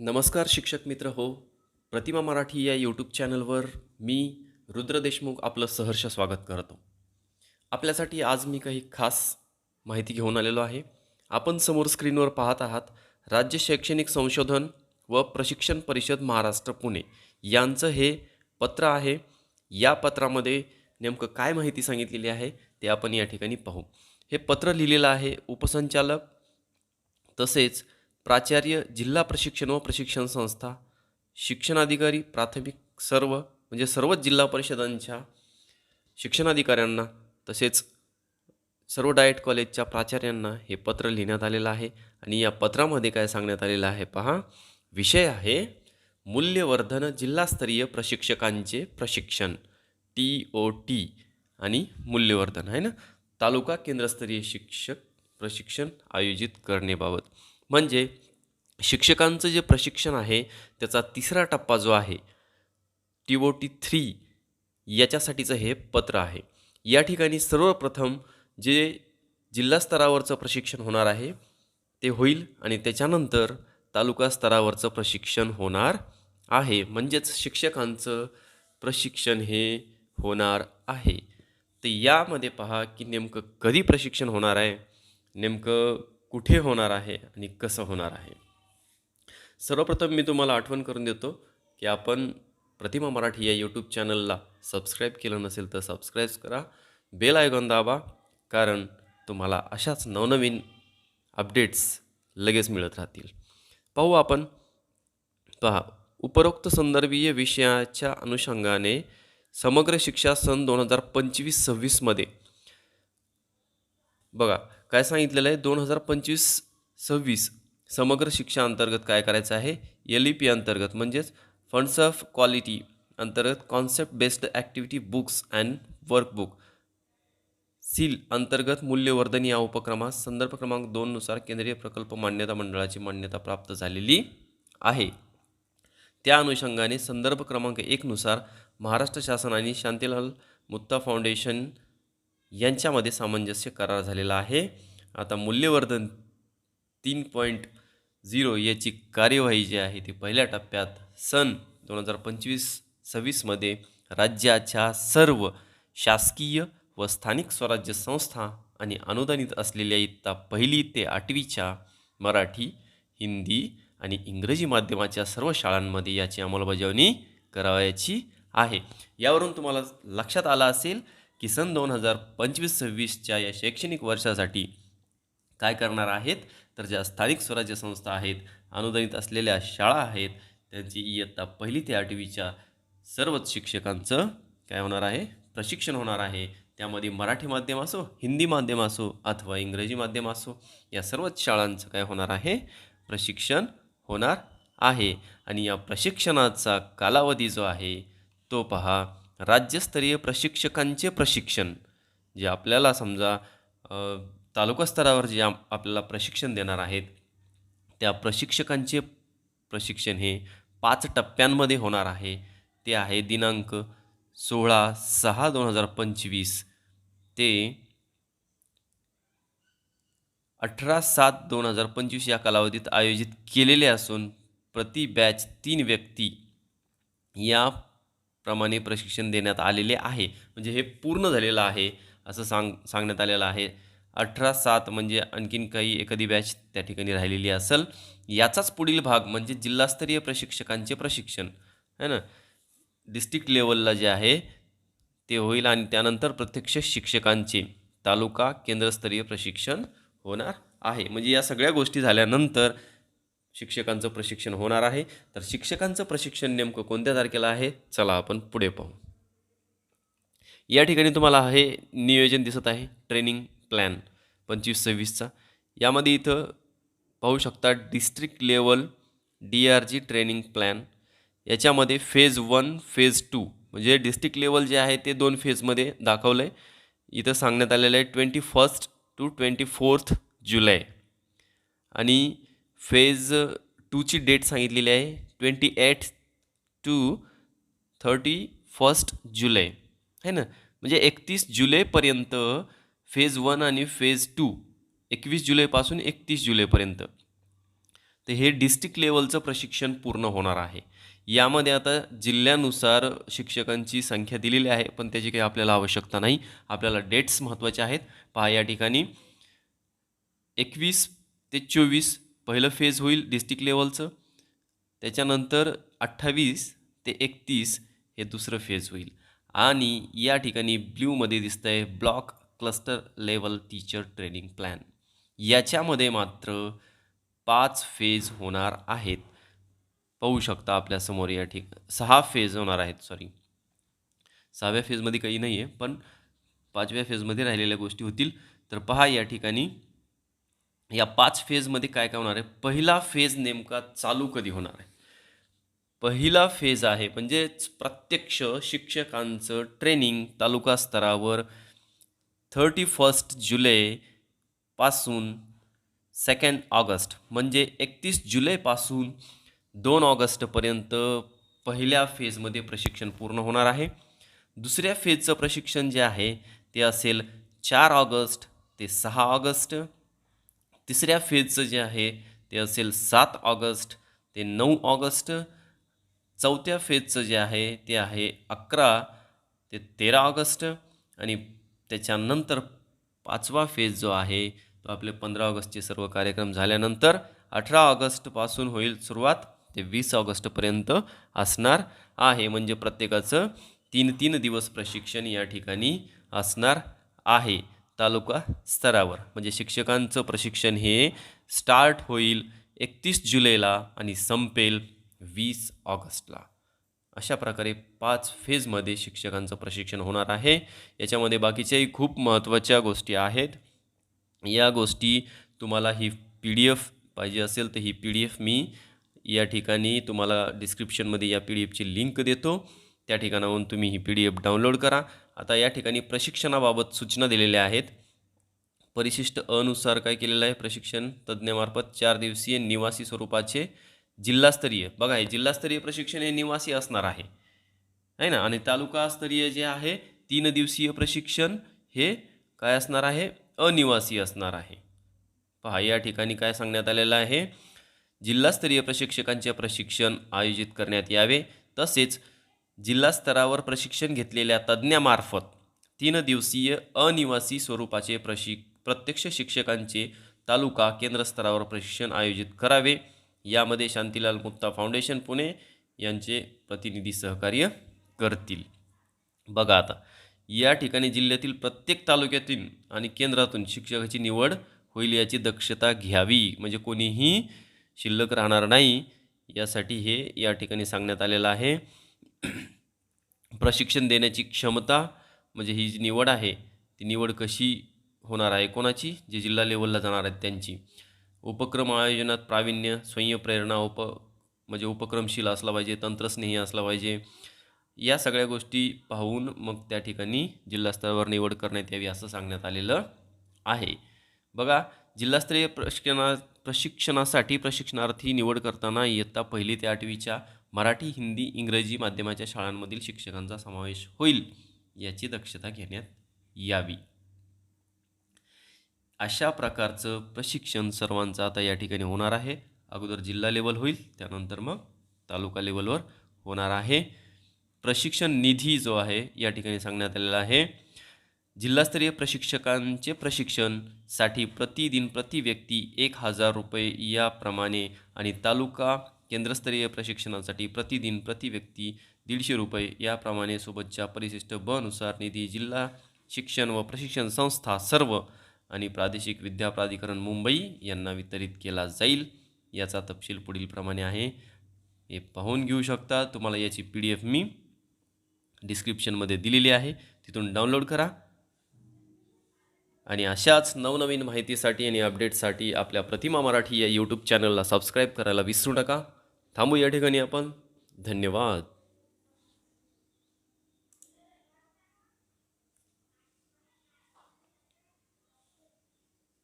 नमस्कार शिक्षक मित्र हो प्रतिमा मराठी या यूट्यूब चॅनलवर मी रुद्र देशमुख आपलं सहर्ष स्वागत करतो. आपल्यासाठी आज मी काही खास माहिती घेऊन आलेलो आहे. आपण समोर स्क्रीनवर पाहत आहात राज्य शैक्षणिक संशोधन व प्रशिक्षण परिषद महाराष्ट्र पुणे. यांचं हे पत्र आहे. या पत्रामध्ये नेमकं काय माहिती सांगितलेली आहे ते आपण या ठिकाणी पाहू. हे पत्र लिहिलेलं आहे उपसंचालक तसेच प्राचार्य जिल्हा प्रशिक्षण व प्रशिक्षण संस्था शिक्षणाधिकारी प्राथमिक सर्व म्हणजे सर्वच जिल्हा परिषदांच्या शिक्षणाधिकाऱ्यांना तसेच सर्व डायट कॉलेजच्या प्राचार्यांना हे पत्र लिहिण्यात आलेलं आहे. आणि या पत्रामध्ये काय सांगण्यात आलेलं आहे पहा. विषय आहे मूल्यवर्धन जिल्हास्तरीय प्रशिक्षकांचे प्रशिक्षण टी ओ टी आणि मूल्यवर्धन आहे ना? तालुका केंद्रस्तरीय शिक्षक प्रशिक्षण आयोजित करणेबाबत म्हणजे शिक्षकांचं जे प्रशिक्षण आहे त्याचा तिसरा टप्पा जो आहे टी ओ टी थ्री याच्यासाठीचं हे पत्र आहे. या ठिकाणी सर्वप्रथम जे जिल्हा स्तरावरचं प्रशिक्षण होणार आहे ते होईल आणि त्याच्यानंतर तालुका स्तरावरचं प्रशिक्षण होणार आहे. म्हणजेच शिक्षकांचं प्रशिक्षण हे होणार आहे. तर यामध्ये पहा की नेमकं कधी प्रशिक्षण होणार आहे नेमकं कुठे होणार आहे आणि कसं होणार आहे. सर्वप्रथम मी तुम्हाला आठवण करून देतो की आपण प्रतिमा मराठी या यूट्यूब चॅनलला सबस्क्राईब केलं नसेल तर सबस्क्राईब करा. बेल आयकॉन दाबा कारण तुम्हाला अशाच नवनवीन अपडेट्स लगेच मिळत राहतील. पाहू आपण. पहा उपरोक्त संदर्भीय विषयाच्या अनुषंगाने समग्र शिक्षा सन दोन हजार पंचवीस सव्वीसमध्ये बघा काय सांगितलेलं आहे? दोन हजार पंचवीस सव्वीस समग्र शिक्षा अंतर्गत काय करायचं आहे? एल ई पी अंतर्गत म्हणजेच फंड्स ऑफ क्वालिटी अंतर्गत concept based activity books and workbook seal अंतर्गत मूल्यवर्धन या उपक्रमास संदर्भ क्रमांक दोननुसार केंद्रीय प्रकल्प मान्यता मंडळाची मान्यता प्राप्त झालेली आहे. त्या अनुषंगाने संदर्भ क्रमांक एकनुसार महाराष्ट्र शासन आणि शांतीलाल मुत्ता फाउंडेशन यांच्यामध्ये सामंजस्य करार झालेला आहे. आता मूल्यवर्धन तीन पॉईंट झिरो याची कार्यवाही जी आहे ती पहिल्या टप्प्यात सन दोन हजार पंचवीस सव्वीसमध्ये राज्याच्या सर्व शासकीय व स्थानिक स्वराज्य संस्था आणि अनुदानित असलेल्या इयत्ता पहिली ते आठवीच्या मराठी हिंदी आणि इंग्रजी माध्यमाच्या सर्व शाळांमध्ये याची अंमलबजावणी करावयाची आहे. यावरून तुम्हाला लक्षात आलं असेल की सन दोन हजार पंचवीस सव्वीसच्या या शैक्षणिक वर्षासाठी काय करणार आहेत? तर ज्या स्थानिक स्वराज्य संस्था आहेत अनुदानित असलेल्या शाळा आहेत त्यांची इयत्ता पहिली ते आठवीच्या सर्वच शिक्षकांचं काय होणार आहे? प्रशिक्षण होणार आहे. त्यामध्ये मराठी माध्यम असो हिंदी माध्यम असो अथवा इंग्रजी माध्यम असो या सर्वच शाळांचं काय होणार आहे? प्रशिक्षण होणार आहे. आणि या प्रशिक्षणाचा कालावधी जो आहे तो पहा राज्यस्तरीय प्रशिक्षकांचे प्रशिक्षण. जे आपल्याला समजा तालुका स्तरावर जे आम- आपल्याला प्रशिक्षण देणार आहेत त्या प्रशिक्षकांचे प्रशिक्षण हे पाच टप्प्यांमध्ये होणार आहे. ते आहे दिनांक सोळा सहा दोन हजार पंचवीस ते अठरा सात दोन हजार पंचवीस या कालावधीत आयोजित केलेले असून प्रति बॅच तीन व्यक्ती या प्रमाणे प्रशिक्षण देण्यात आलेले आहे. म्हणजे हे पूर्ण झालेलं आहे असं सांग सांगण्यात आलेलं आहे. अठरा सात म्हणजे आणखीन काही एखादी बॅच त्या ठिकाणी राहिलेली असेल. याचाच पुढील भाग म्हणजे जिल्हास्तरीय प्रशिक्षकांचे प्रशिक्षण. है ना? डिस्ट्रिक्ट लेवलला जे आहे ते होईल आणि त्यानंतर प्रत्यक्ष शिक्षकांचे तालुका केंद्रस्तरीय प्रशिक्षण होणार आहे. म्हणजे या सगळ्या गोष्टी झाल्यानंतर शिक्षकांचं प्रशिक्षण होणार आहे. तर शिक्षकांचं प्रशिक्षण नेमकं कोणत्या तारखेला आहे? चला आपण पुढे पाहू. या ठिकाणी तुम्हाला हे नियोजन दिसत आहे. ट्रेनिंग प्लॅन पंचवीस सव्वीसचा यामध्ये इथं पाहू शकता district level D R G training plan याच्यामध्ये फेज वन फेज टू म्हणजे डिस्ट्रिक्ट लेवल जे आहे ते दोन फेजमध्ये दाखवलं आहे इथं सांगण्यात आलेलं आहे twenty first to twenty fourth July. आणि फेज टूची डेट सांगितलेली आहे twenty eight to thirty first July. है ना? म्हणजे एकतीस जुलैपर्यंत फेज वन आणि फेज टू एकवीस जुलैपासून एकतीस जुलैपर्यंत. तर हे डिस्ट्रिक्ट लेवलचं प्रशिक्षण पूर्ण होणार आहे. यामध्ये आता जिल्ह्यानुसार शिक्षकांची संख्या दिलेली आहे पण त्याची काही आपल्याला आवश्यकता नाही. आपल्याला डेट्स महत्त्वाचे आहेत. पहा या ठिकाणी एकवीस ते चोवीस पहिलं फेज होईल डिस्ट्रिक्ट लेवलचं. त्याच्यानंतर अठ्ठावीस ते एकतीस हे दुसरं फेज होईल. आणि या ठिकाणी ब्ल्यूमध्ये दिसतं आहे block cluster level teacher training plan. याच्यामध्ये मात्र पाच फेज होणार आहेत. पाहू शकता आपल्यासमोर या ठिक सहा फेज होणार आहेत सॉरी सहाव्या फेजमध्ये काही नाही आहे पण पाचव्या फेजमध्ये राहिलेल्या गोष्टी होतील. तर पहा या ठिकाणी या पाच फेजमध्ये काय काय होणार आहे? पहिला फेज नेमका चालू कधी होणार आहे? पहिला फेज आहे म्हणजेच प्रत्यक्ष शिक्षकांचं ट्रेनिंग तालुका स्तरावर थर्टी फर्स्ट जुलैपासून सेकंड ऑगस्ट म्हणजे एकतीस जुलैपासून दोन ऑगस्टपर्यंत पहिल्या फेजमध्ये प्रशिक्षण पूर्ण होणार आहे. दुसऱ्या फेजचं प्रशिक्षण जे आहे ते असेल चार ऑगस्ट ते सहा ऑगस्ट. तिसऱ्या फेजचं जे आहे ते असेल सात ऑगस्ट ते नऊ ऑगस्ट. चौथ्या फेजचं जे आहे ते आहे अकरा ते तेरा ऑगस्ट. आणि त्याच्यानंतर पाचवा फेज जो आहे तो आपले पंधरा ऑगस्टचे सर्व कार्यक्रम झाल्यानंतर अठरा ऑगस्टपासून होईल सुरुवात. ते वीस ऑगस्टपर्यंत असणार आहे. म्हणजे प्रत्येकाचं तीन तीन दिवस प्रशिक्षण या ठिकाणी असणार आहे. तालुका स्तरावर. म्हणजे शिक्षकांचं प्रशिक्षण हे स्टार्ट होईल एकतीस जुलैला आणि संपेल वीस ऑगस्टला. अशा प्रकारे पाच फेजमध्ये शिक्षकांचं प्रशिक्षण होणार आहे. याच्यामध्ये बाकीच्याही खूप महत्त्वाच्या गोष्टी आहेत. या गोष्टी तुम्हाला ही पी डी एफ पाहिजे असेल तर ही पी डी एफ मी या ठिकाणी तुम्हाला डिस्क्रिप्शनमध्ये या पी डी एफची लिंक देतो. त्या ठिकाणाहून तुम्ही ही पी डी एफ डाउनलोड करा. आता या ठिकाणी प्रशिक्षणाबाबत सूचना दिलेल्या आहेत. परिशिष्ट अनुसार काय केलेलं आहे? प्रशिक्षण तज्ज्ञामार्फत चार दिवसीय निवासी स्वरूपाचे जिल्हास्तरीय. बघा हे जिल्हास्तरीय प्रशिक्षण हे निवासी असणार आहे. आहे ना? आणि तालुकास्तरीय जे आहे तीन दिवसीय प्रशिक्षण हे काय असणार आहे? अनिवासी असणार आहे. पहा या ठिकाणी काय सांगण्यात आलेलं आहे. जिल्हास्तरीय प्रशिक्षकांचे प्रशिक्षण आयोजित करण्यात यावे. तसेच जिल्हा स्तरावर प्रशिक्षण घेतलेल्या तज्ज्ञामार्फत तीन दिवसीय अनिवासी स्वरूपाचे प्रशिक प्रत्यक्ष शिक्षकांचे तालुका केंद्रस्तरावर प्रशिक्षण आयोजित करावे. यामध्ये शांतीलाल गुप्ता फाउंडेशन पुणे यांचे प्रतिनिधी सहकार्य करतील. बघा आता या ठिकाणी जिल्ह्यातील प्रत्येक तालुक्यातून आणि केंद्रातून शिक्षकाची निवड होईल याची दक्षता घ्यावी. म्हणजे कोणीही शिल्लक राहणार नाही यासाठी हे या ठिकाणी सांगण्यात आलेलं आहे. प्रशिक्षण देण्याची क्षमता म्हणजे ही जी निवड आहे ती निवड कशी होणार आहे कोणाची? जे जिल्हा लेवलला जाणार आहेत त्यांची. उपक्रम आयोजनात प्रावीण्य स्वयंप्रेरणा उप म्हणजे उपक्रमशील असला पाहिजे तंत्रस्नेही असला पाहिजे या सगळ्या गोष्टी पाहून मग त्या ठिकाणी जिल्हास्तरावर निवड करण्यात यावी असं सांगण्यात आलेलं आहे. बघा जिल्हास्तरीय प्रशिक्षणा प्रशिक्षणासाठी प्रशिक्षणार्थी निवड करताना इयत्ता पहिली ते आठवीच्या मराठी हिंदी इंग्रजी माध्यमाच्या शाळांमधील शिक्षकांचा समावेश होईल याची दक्षता घेण्यात यावी. अशा प्रकारचं प्रशिक्षण सर्वांचं आता या ठिकाणी होणार आहे. अगोदर जिल्हा लेवल होईल त्यानंतर मग तालुका लेवलवर होणार आहे. प्रशिक्षण निधी जो आहे या ठिकाणी सांगण्यात आलेला आहे. जिल्हास्तरीय प्रशिक्षकांचे प्रशिक्षणसाठी प्रतिदिन प्रति व्यक्ती एक हजार रुपये याप्रमाणे आणि तालुका केंद्रस्तरीय प्रशिक्षणासाठी प्रतिदिन प्रति व्यक्ती दीडशे रुपये याप्रमाणे सोबतच्या परिशिष्ट ब निधी जिल्हा शिक्षण व प्रशिक्षण संस्था सर्व आणि प्रादेशिक विद्या प्राधिकरण मुंबई यांना वितरित केला जाईल. याचा तपशील पुढीलप्रमाणे आहे. हे पाहून घेऊ शकता. तुम्हाला याची पी डी एफ मी डिस्क्रिप्शनमध्ये दिलेली आहे. तिथून डाउनलोड करा. आणि अशाच नवनवीन माहितीसाठी आणि अपडेटसाठी आपल्या प्रतिमा मराठी या यूट्यूब चॅनलला सबस्क्राईब करायला विसरू नका. थांबू या ठिकाणी आपण. धन्यवाद.